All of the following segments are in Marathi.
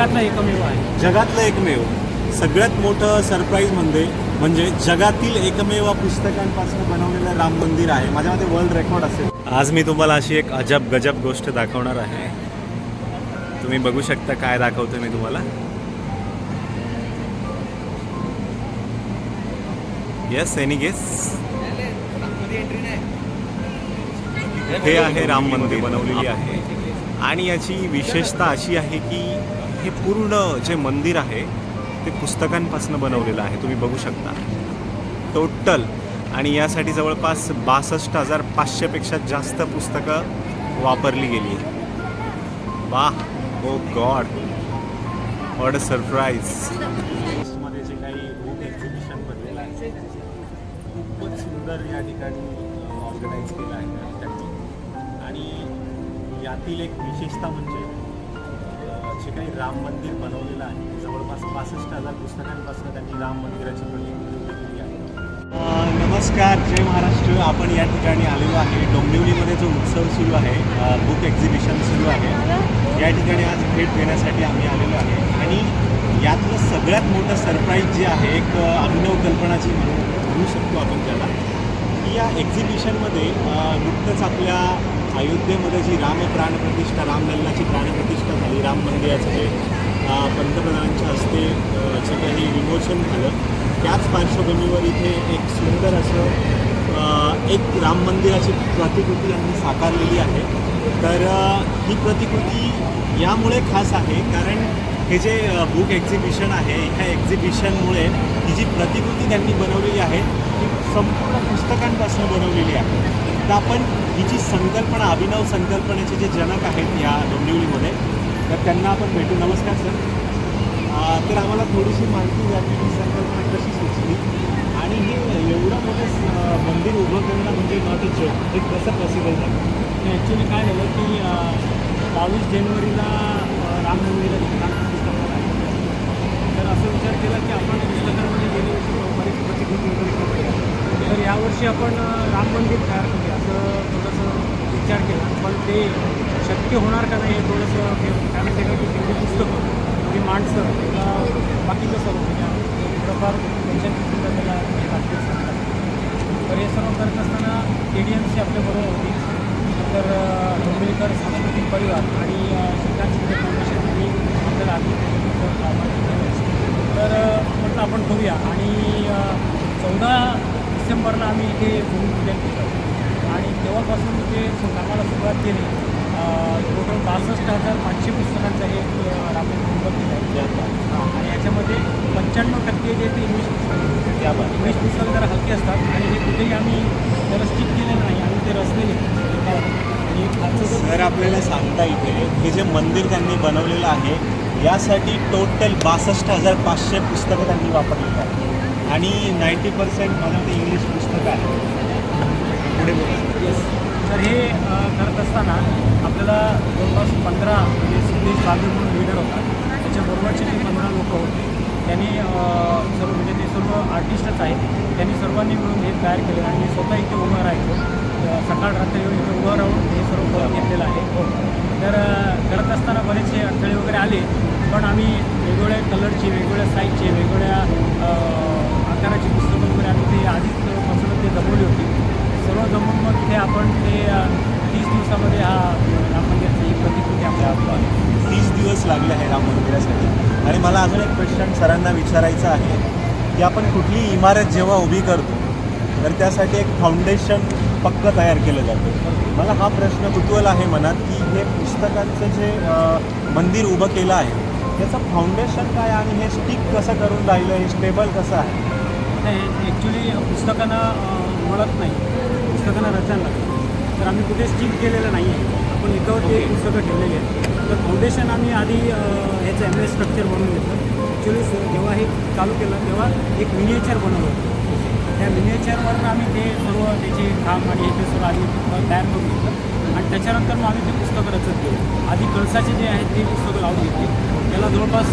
जगातला एकमेव आहे. जगातलं एकमेव. सगळ्यात मोठं सरप्राईज म्हणजे म्हणजे जगातील एकमेव पुस्तकांपासून बनवलेलं राम मंदिर आहे. माझ्या मते वर्ल्ड रेकॉर्ड असेल. आज मी तुम्हाला अशी एक अजब गजब गोष्ट दाखवणार आहे. तुम्ही बघू शकता काय दाखवतो मी तुम्हाला. येस एनी गेस हे आहे राम मंदिर. बनवलेली आहे. आणि याची विशेषता अशी आहे की हे पूर्ण जे मंदिर आहे ते पुस्तकांपासून बनवलेलं आहे. तुम्ही बघू शकता. टोटल आणि यासाठी जवळपास बासष्ट हजार पाचशेपेक्षा जास्त पुस्तकं वापरली गेली. आहेत oh God what a surprise जे काही बुक एक्झिबिशन भरलेलं आहे खूपच सुंदर या ठिकाणी uh, ऑर्गनाईज केलं आहे. आणि यातील एक विशेषता म्हणजे ठिकाणी काही राम मंदिर बनवलेलं आहे. जवळपास पासष्ट हजार पुस्तकांपासून त्यांनी राम मंदिराची प्रतिकृती केली आहे. नमस्कार जय महाराष्ट्र. आपण या ठिकाणी आलेलो आहे. डोंबिवलीमध्ये जो उत्सव सुरू आहे बुक एक्झिबिशन सुरू आहे या ठिकाणी आज भेट देण्यासाठी आम्ही आलेलो आहे. आणि यातलं सगळ्यात मोठं सरप्राईज जे आहे एक अभिनव कल्पनाची म्हणू म्हणू शकतो आपण त्याला. की या एक्झिबिशनमध्ये नुकतंच आपल्या अयोध्येमध्ये जी राम प्राणप्रतिष्ठा रामलल्लाची प्राणप्रतिष्ठा झाली राम मंदिराचं जे पंतप्रधानांच्या हस्ते जे काही विमोचन झालं त्याच पार्श्वभूमीवर इथे एक सुंदर असं एक राम मंदिराची प्रतिकृती यांनी साकारलेली आहे. तर ही प्रतिकृती यामुळे खास आहे कारण हे जे बुक एक्झिबिशन आहे ह्या एक्झिबिशनमुळे ही जी प्रतिकृती त्यांनी बनवलेली आहे ती संपूर्ण पुस्तकांपासून बनवलेली आहे. तर आपण जी संकल्पना अभिनव संकल्पनेचे जे जनक आहेत या डोंबिवलीमध्ये तर त्यांना आपण भेटू. नमस्कार सर. तर आम्हाला थोडीशी माहिती द्यावी ही संकल्पना कशी सुचली. आणि हे एवढं मोठं मंदिर उभं करणं म्हणजे नॉट अ जोक हे कसं पॉसिबल झालं? ॲक्च्युली काय झालं की बावीस जानेवारीला रामनवमीला राम आहे. तर असं विचार केला की आपण पुस्तकांमध्ये गेल्या वर्षी बरीच प्रतिकृती वगैरे करतो तर यावर्षी आपण अ, राम मंदिर तयार करूया असं थोडंसं विचार केला पण ते शक्य होणार का नाही हे थोडंसं हे काय माहिती का की तेवढी पुस्तकं तेवढी माणसं किंवा बाकीचं सर्व म्हणजे थोडंफार टेन्शन सुद्धा त्याला हे लागते तर हे सर्व करत असताना के डी एमसी आपल्याबरोबर होती. नंतर अ, डोंबिवलीकर सांस्कृतिक परिवार आणि अ, श्रीकांत शिंदे फाउंडेशन यांनी आपल्याला आधी तर म्हटलं आपण करूया आणि चौदा डिसेंबरला आम्ही इथे भूमिपूजन केलं. आणि तेव्हापासून ते कामाला सुरुवात केली. टोटल बासष्ट हजार पाचशे पुस्तकांचं हे आपण उभं केलं आहे. आणि याच्यामध्ये पंच्याण्णव टक्के जे ते इंग्लिश पुस्तकं इंग्लिश पुस्तकं जरा हलकी असतात आणि हे कुठेही आम्ही त्याला स्टिक केलेलं नाही. आम्ही ते रचलेले आणि खालचं सर आपल्याला सांगता इथे हे जे मंदिर त्यांनी बनवलेलं आहे यासाठी टोटल बासष्ट हजार पाचशे पुस्तकं त्यांनी वापरलेली आहे आणि नाईंटी पर्सेंट मला वाटतं इंग्लिश पुस्तकं आहे तर हे करत असताना आपल्याला जवळपास पंधरा म्हणजे सिद्धेश बागू म्हणून लिडर होता. त्याच्याबरोबरचे जे पंधरा लोक होते त्यांनी सर्व म्हणजे ते सर्व आर्टिस्टच आहेत. त्यांनी सर्वांनी मिळून हे तयार केलेलं आणि मी स्वतः इथे उभं राहायचो. सकाळ रात्री येऊन इथे उभं राहून हे सर्व करून घेतलेलं आहे. तर करत असताना बरेचसे अडथळे वगैरे आले पण आम्ही वेगवेगळ्या कलरचे वेगवेगळ्या साईजचे वेगवेगळ्या आकाराची पुस्तकं वगैरे आम्ही ते आधीच पासून ते जमवली होती. सर्व जमून मग इथे आपण ते तीस दिवसामध्ये हा राम मंदिराची ही प्रतिकृती आपल्या तीस दिवस लागले आहे राम मंदिरासाठी आणि मला अजून एक क्वेश्चन सरांना विचारायचं आहे की आपण कुठली इमारत जेव्हा उभी करतो तर त्यासाठी एक फाउंडेशन पक्क तयार केलं जातं. मला हा प्रश्न कुतूहल आहे मनात की हे पुस्तकांचं जे मंदिर उभं केलं आहे त्याचं फाउंडेशन काय आणि हे स्टिक कसं करून राहिलं हे स्टेबल कसं आहे? नाही ॲक्च्युली पुस्तकांना मळत नाही. पुस्तकांना रचायला लागतं. तर आम्ही कुठे स्टिक केलेलं नाही आहे आपण इथं ते पुस्तकं ठेवलेली आहेत. तर फाउंडेशन आम्ही आधी ह्याचं एम एस स्ट्रक्चर बनवून घेतलं. ॲक्च्युली जेव्हा हे चालू केलं तेव्हा एक मिनिएचर बनवलं होतं. त्या मिनिएचरवरून आम्ही ते सर्व त्याचे काम आणि हे ते सर्व आधी अ, तयार करून घेतलं. आणि त्याच्यानंतर मग आम्ही ते पुस्तकं रचत गेलो. आधी कळसाचे जे आहेत ते पुस्तकं लावून घेतली. त्याला जवळपास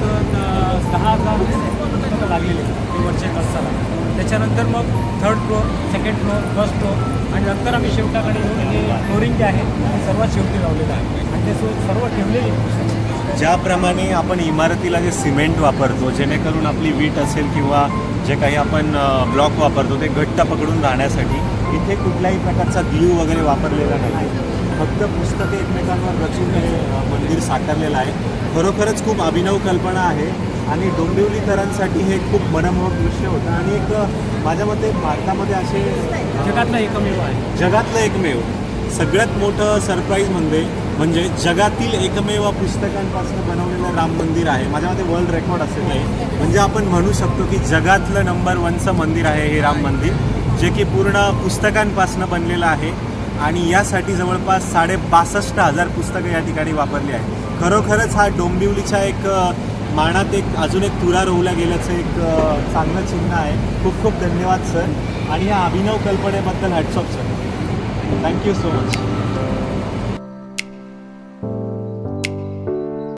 दहा हजार पुस्तकं लागलेले ते वरच्या कळसाला. त्याच्यानंतर मग third floor second floor first floor आणि नंतर आम्ही शेवटाकडे येऊन फ्लोरिंग जे आहे ते सर्वात शेवटी लावलेलं आहे. आणि ते सो- सर्व ठेवलेले ज्याप्रमाणे आपण इमारतीला जे सिमेंट वापरतो जेणेकरून आपली वीट असेल किंवा जे काही आपण ब्लॉक वापरतो ते घट्ट पकडून राहण्यासाठी इथे कुठल्याही प्रकारचा ग्ल्यू वगैरे वापरलेला नाही. फक्त पुस्तके एकमेकांवर रचून हे मंदिर साकारलेलं आहे. खरोखरच खूप अभिनव कल्पना आहे आणि डोंबिवलीकरांसाठी हे खूप मनमोहक दृश्य होतं. आणि एक माझ्या मते भारतामध्ये असे जगातला एकमेव आहे. जगातलं एकमेव सगळ्यात मोठं सरप्राईज म्हणजे म्हणजे जगातील एकमेव पुस्तकांपासून बनवलेलं राम मंदिर आहे. माझ्या मते वर्ल्ड रेकॉर्ड असेल हे म्हणजे आपण म्हणू शकतो की जगातलं नंबर वनचं मंदिर आहे हे राम मंदिर जे की पूर्ण पुस्तकांपासून बनलेलं आहे. आणि यासाठी जवळपास साडे बासष्ट हजार पुस्तकं या ठिकाणी वापरली आहे खरोखरच हा डोंबिवलीच्या एक मानात एक अजून एक तुरा रोवला गेल्याचं एक चांगलं चिन्ह आहे. खूप खूप धन्यवाद सर. आणि या अभिनव कल्पनेबद्दल hats off sir. Thank you so much